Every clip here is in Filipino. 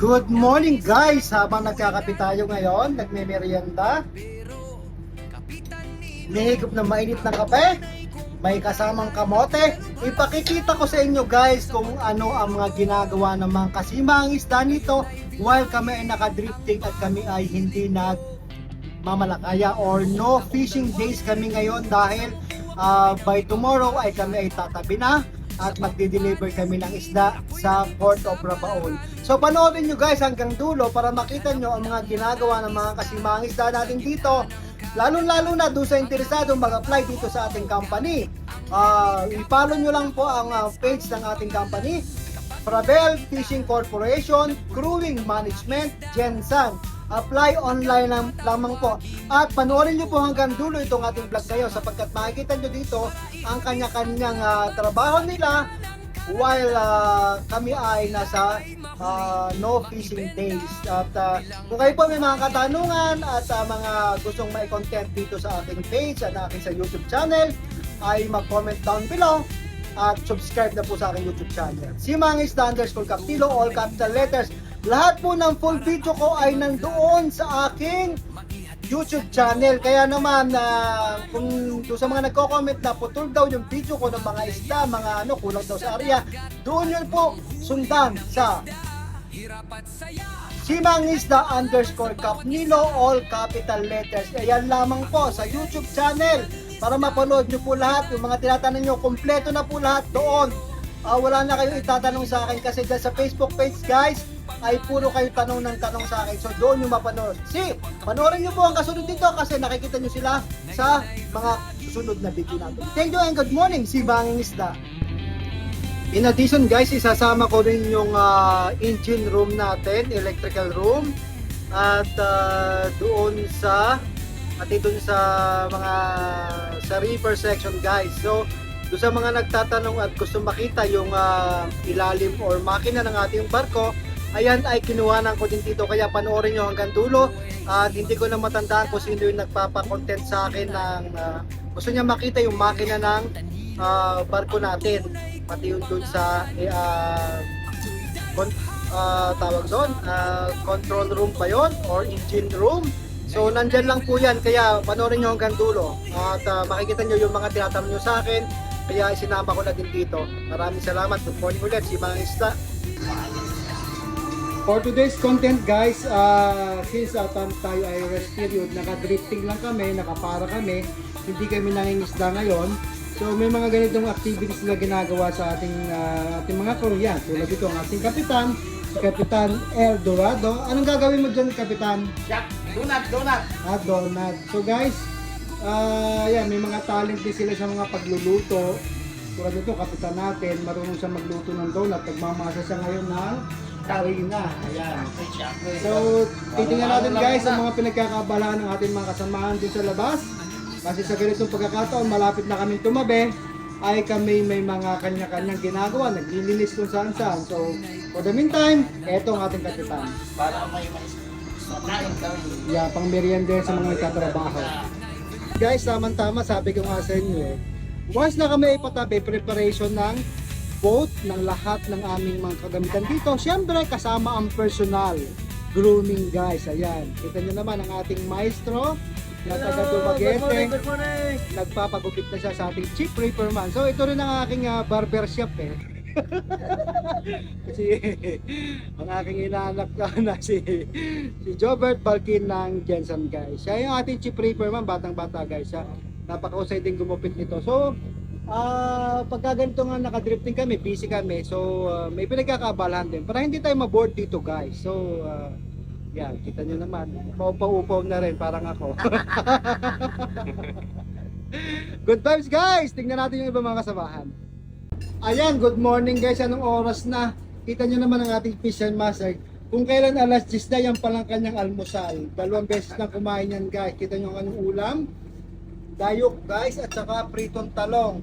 Good morning guys! Habang nagkakape tayo ngayon, nagme-merienda. Nihigop na mainit na kape. May kasamang kamote. Ipakikita ko sa inyo guys kung ano ang mga ginagawa ng mga kasimang isda nito while kami ay nakadrifting at kami ay hindi nag mamalakaya or no fishing days kami ngayon dahil ah, by tomorrow ay kami ay tatabi na at magdi-deliver kami ng isda sa Port of Rabaul. So panoorin nyo guys hanggang dulo para makita nyo ang mga ginagawa ng mga kasimang isda natin dito. Lalo-lalo na doon sa interesado mag-apply dito sa ating company. Ah, i-follow nyo lang po ang ah, page ng ating company. Fravel Fishing Corporation, Crewing Management, Gensan. Apply online lang, lamang po. At panoorin nyo po hanggang dulo itong ating vlog kayo sapagkat makikita nyo dito ang kanya-kanyang ah, trabaho nila while ah, kami ay nasa ah, no fishing days. At ah, kung kayo po may mga katanungan at ah, mga gustong may content dito sa ating page at aking sa YouTube channel, ay mag-comment down below at subscribe na po sa aking YouTube channel. Si Mangis underscore Captilo, all capital letters. Lahat po ng full video ko ay nandoon sa aking YouTube channel. Kaya naman, na kung sa mga nagko-comment na putol daw yung video ko ng mga isda, mga ano, kulang daw sa area, doon yun po sundan sa Simang Isda underscore Capnilo, all capital letters. Ayan lamang po sa YouTube channel para mapanood nyo po lahat. Yung mga tinatanong nyo, kompleto na po lahat doon. Ah, wala na kayong itatanong sa akin kasi dyan sa Facebook page guys ay puro kayo tanong ng tanong sa akin. So doon nyo mapanood. Si, panoorin nyo po ang kasunod dito kasi nakikita nyo sila sa mga susunod na video natin. Thank you and good morning, si Banging Isda. In addition guys, isasama ko rin yung ah, engine room natin, electrical room. At ah, doon sa at doon sa mga sa reefer section guys. So, doon sa mga nagtatanong at gusto makita yung ah, ilalim or makina ng ating barko, ayan ay kinuhanan ko din dito kaya panoorin nyo hanggang dulo. At hindi ko na matandaan kung sino yung nagpapa-content sa akin ng ah, gusto niya makita yung makina ng ah, barko natin. Pati yung dun sa ah, con- ah, tawag doon ah, control room pa yon or engine room? So nandyan lang po yan kaya panoorin nyo hanggang dulo. At ah, makikita nyo yung mga tinatanong nyo sa akin kaya isinama ko na din dito. Maraming salamat. Good morning ulit si mga isla For today's content guys, uh, since uh, tayo ay rest period, naka-drifting lang kami, nakapara kami, hindi kami nangingisda ngayon. So may mga ganitong activities na ginagawa sa ating uh, ating mga crew yan. Tulad dito ang ating kapitan, si Kapitan El Dorado. Anong gagawin mo dyan, Kapitan? Jack, donut, donut. at donut. So guys, ah yan, may mga talent din sila sa mga pagluluto. Tulad nito, kapitan natin, marunong siya magluto ng donut. Nagmamasa siya ngayon ng karina. Ayan. So, titingnan natin guys ang mga pinagkakabalaan ng ating mga kasamahan din sa labas. Kasi sa ganitong pagkakataon, malapit na kami tumabi, ay kami may mga kanya-kanyang ginagawa, naglilinis kung saan saan. So, for the meantime, eto ang ating kapitan. Para may. Yeah, pang merienda sa mga nagtatrabaho. Guys, tama-tama, sabi ko nga sa inyo, once na kami ipatabi, preparation ng boat ng lahat ng aming mga kagamitan dito. Siyempre, kasama ang personal grooming guys. Ayan, kita nyo naman ang ating maestro na taga Dumaguete. Nagpapagupit na siya sa ating chief reaperman. So, ito rin ang aking ah, barber shop eh. Kasi ang aking inaanak ka na si si Jobert Balkin ng Jensen guys. Siya yung ating chief reaperman, batang bata guys. Siya napakausay din gumupit nito. So, ah pagka ganito nga nakadrifting kami, busy kami. So, ah, may pinagkakabalahan din. Para hindi tayo maboard dito guys. So, ah, yan, kita nyo naman. Paupaw-upaw na rin, parang ako. Good vibes guys! Tingnan natin yung iba mga kasamahan. Ayan, good morning guys. Anong oras na? Kita nyo naman ang ating fish and master. Kung kailan alas 10 na, yan palang kanyang almusal. Dalawang beses na kumain yan guys. Kita nyo ang kanyang ulam. Dayok guys at saka pritong talong.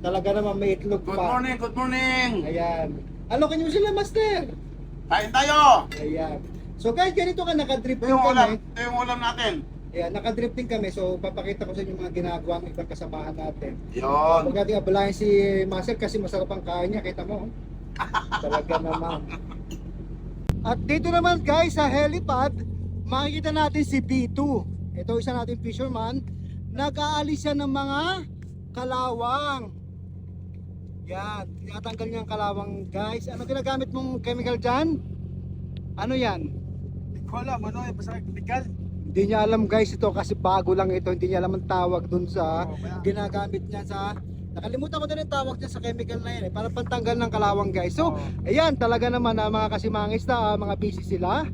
Talaga naman may itlog Good pa. morning, good morning. Ayan. Alokin nyo sila master. Kain tayo. Ayan. So guys, ganito ka Ito nakadrifting yung ulam. kami. Ito yung ulam natin. Ayan, nakadrifting kami. So papakita ko sa inyo mga ginagawa ng ibang kasamahan natin. Yun. Huwag natin abalayan si Master kasi masarap ang kain niya. Kita mo. oh. Talaga naman. At dito naman guys sa helipad, makikita natin si B2. Ito isa nating fisherman. Nag-aalis siya ng mga kalawang. Yan, tinatanggal niya ang kalawang guys. Ano ginagamit mong chemical dyan? Ano yan? Hindi ko alam, ano yung basta chemical? Hindi niya alam guys ito kasi bago lang ito. Hindi niya alam ang tawag dun sa kaya- ginagamit niya sa Nakalimutan ko din ang tawag niya sa chemical na yan eh, para pantanggal ng kalawang guys. So, ayan, talaga naman na mga kasimangis na mga busy sila.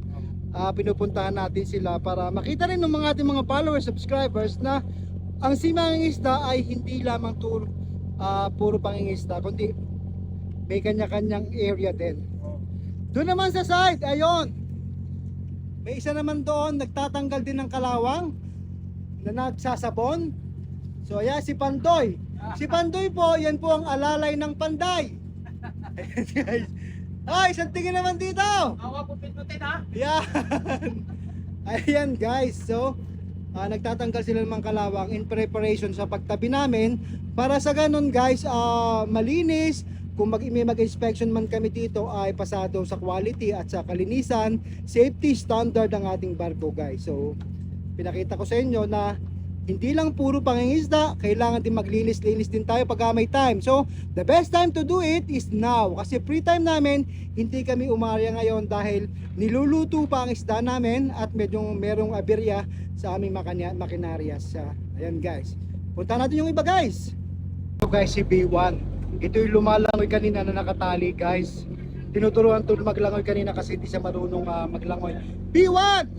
Ah, pinupuntahan natin sila para makita rin ng mga ating mga followers, subscribers na ang simangisda ay hindi lamang tur, ah, puro pangingisda, kundi may kanya-kanyang area din. Doon naman sa side, ayun. May isa naman doon, nagtatanggal din ng kalawang na nagsasabon. So ayan si Pandoy. Si Pandoy po, yan po ang alalay ng panday. Ayan guys. Ay, isang tingin naman dito. Awa po pindutin ha? Yan. Ayan guys. So, ah, nagtatanggal sila ng mga kalawang in preparation sa pagtabi namin para sa ganun guys, ah, malinis. Kung mag may mag-inspection man kami dito ay pasado sa quality at sa kalinisan, safety standard ang ating barko guys. So, pinakita ko sa inyo na hindi lang puro pangingisda, kailangan din maglinis-linis din tayo pag may time. So, the best time to do it is now. Kasi free time namin, hindi kami umarya ngayon dahil niluluto pa ang isda namin at medyo merong aberya sa aming makinarias. Uh, ayan guys. Punta natin yung iba guys. Ito guys si B1. Ito yung lumalangoy kanina na nakatali guys. Tinuturuan to maglangoy kanina kasi hindi siya marunong ah, maglangoy. B1!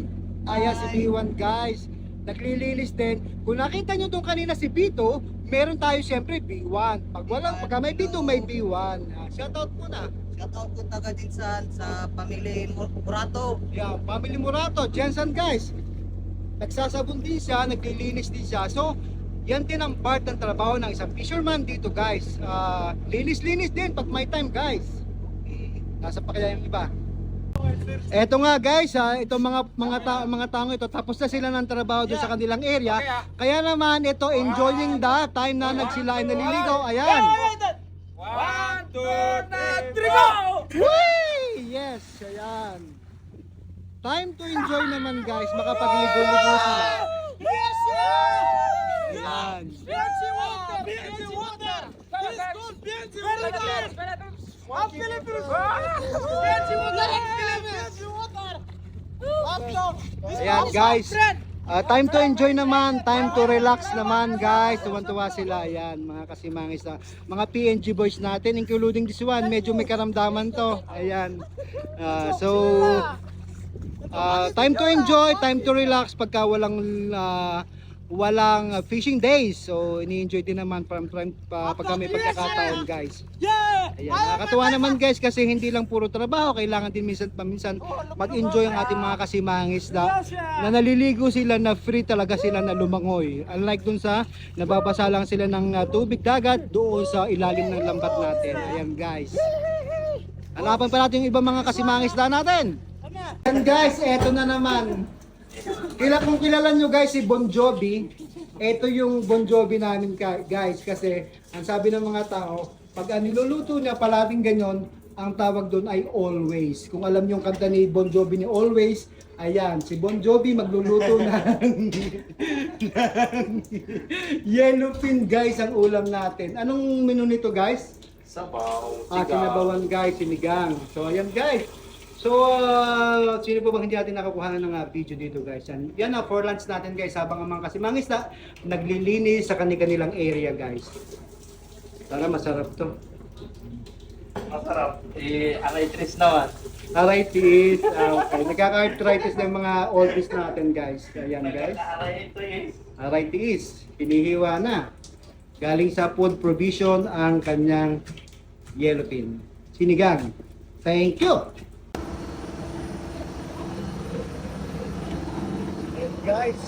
Ayan si B1 guys. Naglilinis din. Kung nakita nyo doon kanina si B2, meron tayo siyempre B1. Pag walang, pag may B2, may B1. Ah, shoutout muna. Shoutout po taga Jinsan sa pamilya Mur- Murato. Yeah, family Murato, Jensen guys. Nagsasabon din siya, naglilinis din siya. So, yan din ang part ng trabaho ng isang fisherman dito guys. Ah, linis-linis din pag may time guys. Nasa pa kaya yung iba? Eto nga guys, ha, itong mga mga ta- mga tao ito tapos na sila ng trabaho doon sa kanilang area. Kaya naman ito enjoying the time na nagsila ay naliligaw. Ayan. One, two, three, go! Whee! Yes, ayan. Time to enjoy naman guys, makapagligo-ligo sila. Yes! Ayan. Fancy water! Fancy water! This good fancy water! Ang Philippines! Fancy water! Fancy water! Ayan guys. Ah, time to enjoy naman, time to relax naman guys. Tuwan-tuwa sila. Ayan, mga kasimangis na. Mga PNG boys natin, including this one, medyo may karamdaman to. Ayan. Ah, so, ah, time to enjoy, time to relax pagka walang ah, walang fishing days. So, ini-enjoy din naman from, from pa, pagka may pagkakataon guys. Yeah! Ayan, nakakatuwa naman guys kasi hindi lang puro trabaho, kailangan din minsan paminsan mag-enjoy ang ating mga kasimangis na, na naliligo sila na free talaga sila na lumangoy. Unlike dun sa nababasa lang sila ng uh, tubig dagat doon sa ilalim ng lambat natin. Ayan guys. Hanapan pa natin yung ibang mga kasimangis na natin. Ayan guys, eto na naman. Kila kung kilala nyo guys si Bon Jovi, ito yung Bon Jovi namin ka- guys kasi ang sabi ng mga tao, pag ang niluluto niya palaging ganyan, ang tawag doon ay always. Kung alam niyo yung kanta ni Bon Jovi ni Always, ayan, si Bon Jovi magluluto ng, ng yellowfin guys ang ulam natin. Anong menu nito guys? Sabaw, Ah, sinabawan guys, sinigang. So ayan guys. So, uh, sino po bang hindi natin nakukuha ng uh, video dito guys? Yan, yan na, for lunch natin guys, habang ang mga kasimangis naglilinis sa kanilang area guys. Tara, masarap to. Masarap. Eh, arthritis naman. Arthritis, ah, okay. Nagkaka-arthritis ng mga oldies natin guys. Ayan guys. Arthritis. Arthritis, hinihiwa na. Galing sa food provision ang kanyang yellowfin. Sinigang. Thank you! Guys,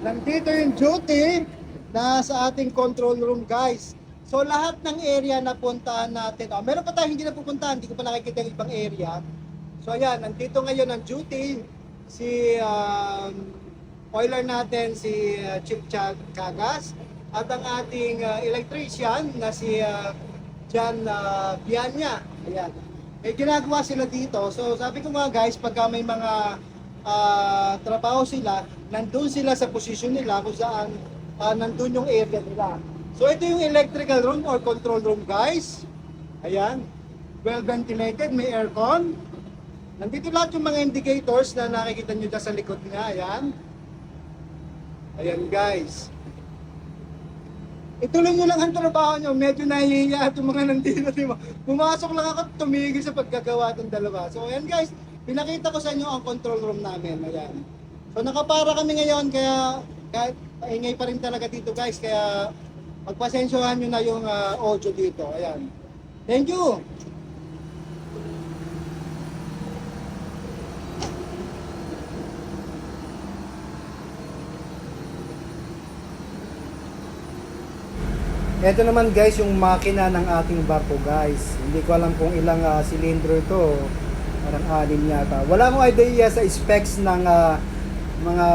nandito yung duty na sa ating control room guys. So lahat ng area na puntahan natin, oh, meron pa tayong hindi na pupuntahan, hindi ko pa nakikita yung ibang area. So ayan, nandito ngayon ang duty si um, oiler natin si uh, Chip Chag Kagas at ang ating uh, electrician na si uh, Jan uh, Bianya. Ayan. may ginagawa sila dito. So sabi ko nga guys, pagka may mga ah, trabaho sila, nandun sila sa posisyon nila kung saan ah, nandun yung area nila. So ito yung electrical room or control room guys. Ayan. Well ventilated, may aircon. Nandito lahat yung mga indicators na nakikita nyo dyan sa likod niya. Ayan. Ayan guys. Ituloy nyo lang ang trabaho nyo. Medyo nahihiya itong mga nandito. Di ba? Pumasok lang ako tumigil sa pagkagawa ng dalawa. So ayan guys, pinakita ko sa inyo ang control room namin. Ayan. So nakapara kami ngayon kaya kahit ingay pa rin talaga dito guys. Kaya pagpasensyohan nyo na yung ah, audio dito. Ayan. Thank you. Ito naman guys yung makina ng ating barko guys. Hindi ko alam kung ilang ah, silindro ito. Parang anim yata. Wala akong idea sa specs ng ah, mga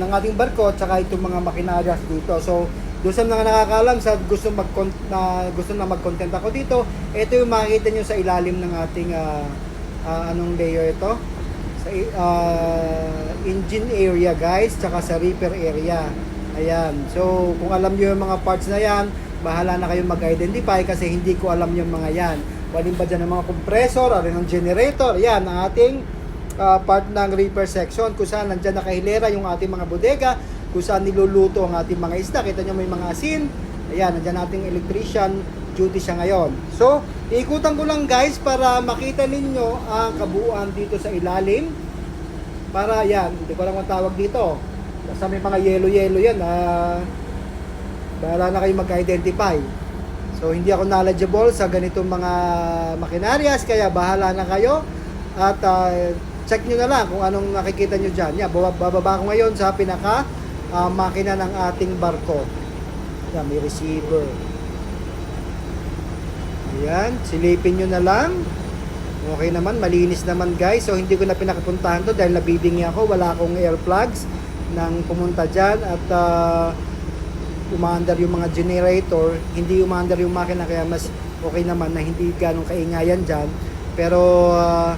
ng ating barko tsaka itong mga makinaryas dito. So doon sa mga nakakaalam sa gusto mag na gusto na mag-content ako dito, ito yung makikita nyo sa ilalim ng ating ah, ah, anong layer ito? Sa ah, engine area guys, tsaka sa repair area. Ayan. So, kung alam niyo yung mga parts na yan, bahala na kayong mag-identify kasi hindi ko alam yung mga yan. Walin ba dyan ang mga compressor, o ng generator. Yan, ang ating ah, part ng repair section kung saan nandyan nakahilera yung ating mga bodega, kung saan niluluto ang ating mga isda. Kita nyo may mga asin. Ayan, nandyan ating electrician duty siya ngayon. So, ikutan ko lang guys para makita ninyo ang kabuuan dito sa ilalim. Para yan, hindi ko lang ang tawag dito. Basta may mga yellow-yellow yan. Ah, bahala na kayo mag-identify. So, hindi ako knowledgeable sa ganitong mga makinaryas, kaya bahala na kayo. At ah, check nyo na lang kung anong nakikita nyo dyan. Yan, baba- bababa ko ngayon sa pinaka ah, makina ng ating barko. Yan, may receiver. Ayan, silipin nyo na lang. Okay naman, malinis naman guys. So hindi ko na pinakapuntahan to dahil nabibingi ako. Wala akong air plugs nang pumunta dyan at uh, umaandar yung mga generator. Hindi umaandar yung makina kaya mas okay naman na hindi ganong kaingayan dyan. Pero uh,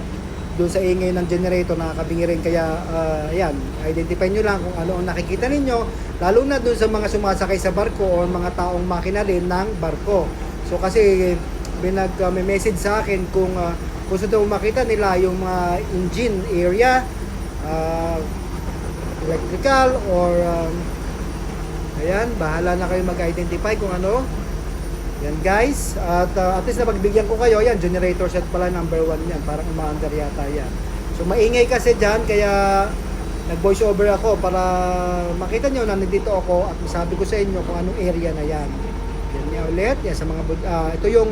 doon sa ingay ng generator nakakabingi rin kaya uh, yan, identify nyo lang kung ano ang nakikita ninyo lalo na doon sa mga sumasakay sa barko o mga taong makina rin ng barko. So kasi binag uh, may message sa akin kung uh, gusto daw makita nila yung mga engine area uh, electrical or um, ayan, bahala na kayo mag-identify kung ano. Yan guys at uh, at least napagbigyan ko kayo. Yan generator set pala number 1 yan. Parang umaandar yata yan. So maingay kasi dyan kaya nag voice over ako para makita nyo na nandito ako at masabi ko sa inyo kung anong area na yan. Yan nga ulit. Yan sa mga ah, ito yung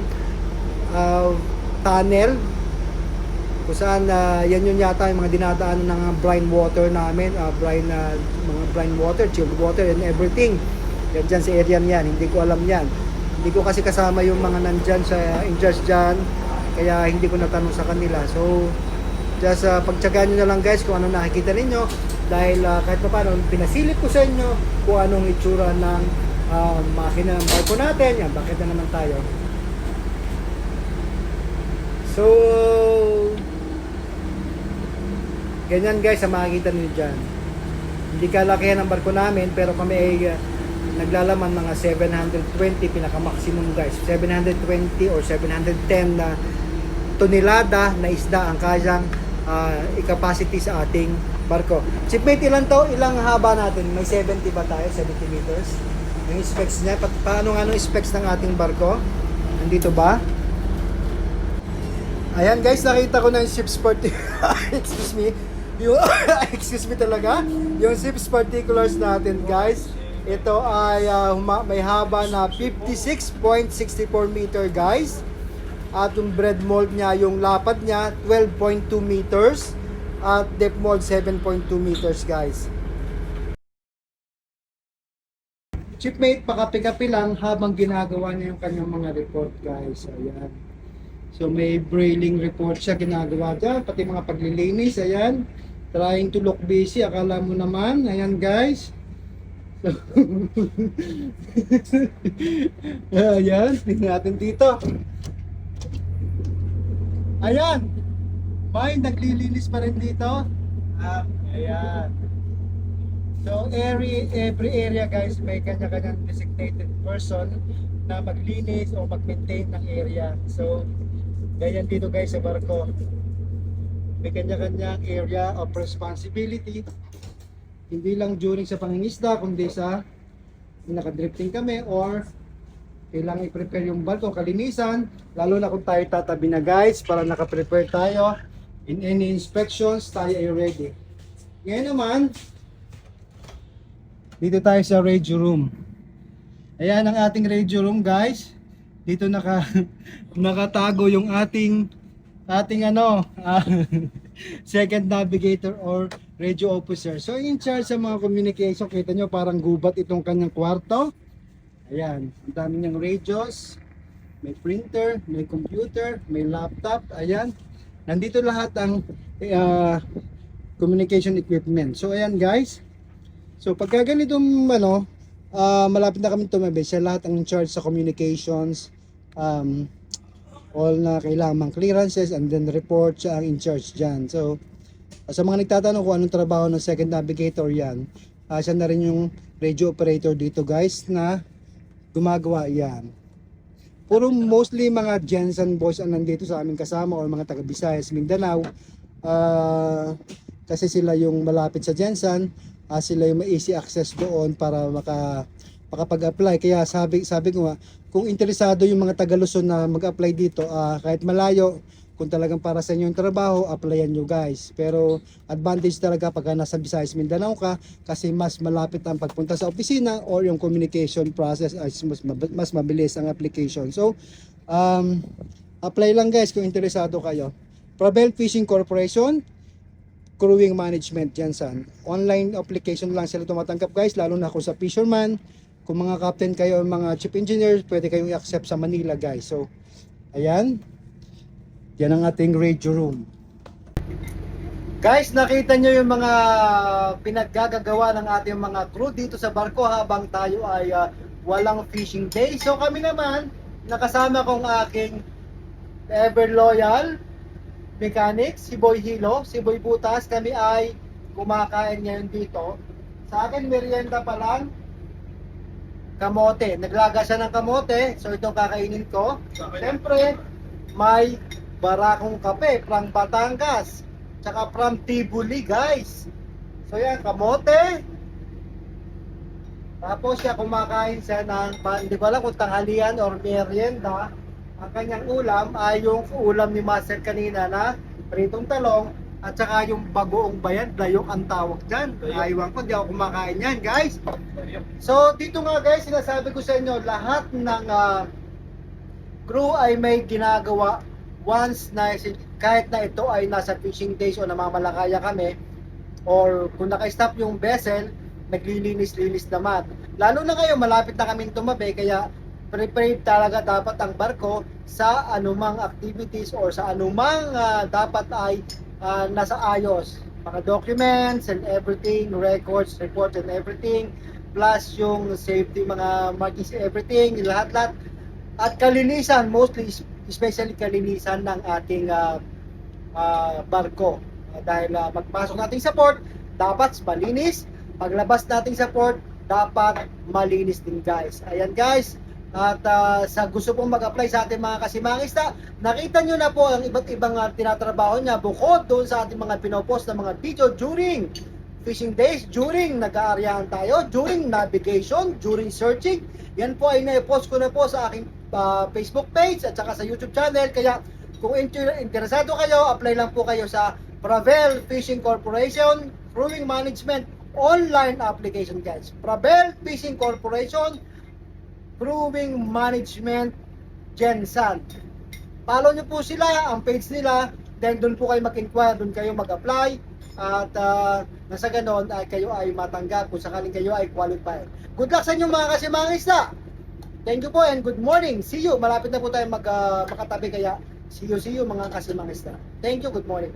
ah, tunnel kung saan ah, yan yun yata yung mga dinadaan ng brine water namin uh, brine ah, mga brine water chilled water and everything. Yan dyan sa area yan hindi ko alam yan. Hindi ko kasi kasama yung mga nandyan sa in charge dyan kaya hindi ko natanong sa kanila. So just uh, pagtsagaan nyo na lang guys kung ano nakikita ninyo. Dahil ah, kahit pa paano pinasilip ko sa inyo kung anong itsura ng ah, makina ng barko natin. Yan bakit na naman tayo? So ganyan guys ang makikita niyo dyan hindi kalakihan ang barko namin pero kami ay uh, naglalaman mga 720 pinaka maximum guys 720 or 710 na tonelada na isda ang kayang uh, i-capacity sa ating barko. Shipmate, ilan to? Ilang haba natin? May 70 ba tayo? 70 meters? Yung specs niya. Pa- paano nga specs ng ating barko? Nandito ba? Ayan guys, nakita ko na yung ship's part excuse me. Yung excuse me talaga. Yung ship's particulars natin guys. Ito ay huma- may haba na 56.64 meter guys. At yung bread mold niya, yung lapad niya 12.2 meters at depth mold 7.2 meters guys. Chipmate, pakapi-kapi lang habang ginagawa niya yung kanyang mga report guys. Ayan. So may brailing report siya ginagawa dyan, pati mga paglilinis, ayan. Trying to look busy, akala mo naman, ayan guys. Ayan, tingnan natin dito. Ayan. May naglilinis pa rin dito. Ah, ayan. So every every area guys may kanya-kanyang designated person na maglinis o mag-maintain ng area. So ganyan dito guys sa barko. May kanya-kanyang area of responsibility. Hindi lang during sa pangingisda kundi sa nakadrifting kami or kailangan i-prepare yung barko, kalinisan, lalo na kung tayo tatabi na guys para naka-prepare tayo in any inspections, tayo ay ready. Ngayon naman, dito tayo sa radio room. Ayan ang ating radio room guys. Dito naka nakatago yung ating ating ano, ah, second navigator or radio officer. So in charge sa mga communication, kita nyo parang gubat itong kanyang kwarto. Ayan, ang dami niyang radios, may printer, may computer, may laptop, ayan. Nandito lahat ang ah, communication equipment. So ayan guys. So pagka ganitong ano, ah, malapit na kami tumabi, siya lahat ang in charge sa communications, um, all na kailangan clearances and then report siya ang in charge dyan. So sa mga nagtatanong kung anong trabaho ng second navigator yan, ah, siya na rin yung radio operator dito guys na gumagawa yan. Puro mostly mga Jensen boys ang nandito sa aming kasama or mga taga Visayas, Mindanao. Ah, kasi sila yung malapit sa Jensen, ah, sila yung may easy access doon para maka makapag-apply. Kaya sabi sabi ko nga, kung interesado yung mga taga Luzon na mag-apply dito, ah, kahit malayo, kung talagang para sa inyo yung trabaho, applyan nyo guys. Pero advantage talaga pagka nasa Visayas, Mindanao ka kasi mas malapit ang pagpunta sa opisina or yung communication process ay mas, mas mabilis ang application. So, um, apply lang guys kung interesado kayo. Provel Fishing Corporation, Crewing Management yan san. Online application lang sila tumatanggap guys, lalo na kung sa fisherman. Kung mga captain kayo, mga chief engineers, pwede kayong i-accept sa Manila guys. So, ayan. Yan ang ating radio room. Guys, nakita nyo yung mga pinaggagawa ng ating mga crew dito sa barko habang tayo ay ah, walang fishing day. So kami naman, nakasama kong aking ever loyal mechanic, si Boy Hilo, si Boy Butas. Kami ay kumakain ngayon dito. Sa akin, merienda pa lang, kamote. Naglaga siya ng kamote, so itong kakainin ko. Siyempre, may barakong kape from Batangas. Tsaka from Tibuli, guys. So yan, kamote. Tapos siya kumakain siya ng, hindi ko alam kung tanghalian or merienda. Ang kanyang ulam ay yung ulam ni Master kanina na pritong talong at saka yung bagoong bayan, dayok ang tawag dyan. Aywan ko, di ako kumakain yan, guys. So, dito nga guys, sinasabi ko sa inyo, lahat ng ah, crew ay may ginagawa once na kahit na ito ay nasa fishing days o namamalakaya kami or kung naka-stop yung vessel, naglilinis-linis naman. Lalo na ngayon, malapit na kaming tumabi, kaya prepared talaga dapat ang barko sa anumang activities or sa anumang ah, dapat ay ah, nasa ayos. Mga documents and everything, records, reports and everything, plus yung safety, mga markings, everything, lahat-lahat. At kalinisan, mostly, especially kalinisan ng ating ah, ah, barko. Ah, dahil ah, pagpasok natin sa port, dapat malinis. Paglabas natin sa port, dapat malinis din guys. Ayan guys. At ah, sa gusto pong mag-apply sa ating mga kasimangista, nakita nyo na po ang iba't ibang ah, tinatrabaho niya bukod doon sa ating mga pinopost na mga video during fishing days, during nag-aaryahan tayo, during navigation, during searching. Yan po ay na-post ko na po sa aking ah, Facebook page at saka sa YouTube channel. Kaya kung inter- interesado kayo, apply lang po kayo sa Pravel Fishing Corporation Crewing Management online application guys. Pravel Fishing Corporation Crewing Management Gensan. Follow nyo po sila, ang page nila, then doon po kayo mag-inquire, doon kayo mag-apply, at ah, nasa ganon ay kayo ay matanggap kung sakaling kayo ay qualified. Good luck sa inyo mga kasimangista! Thank you po and good morning. See you. Malapit na po tayo mag, ah, makatabi kaya see you, see you mga kasimangista. Thank you. Good morning.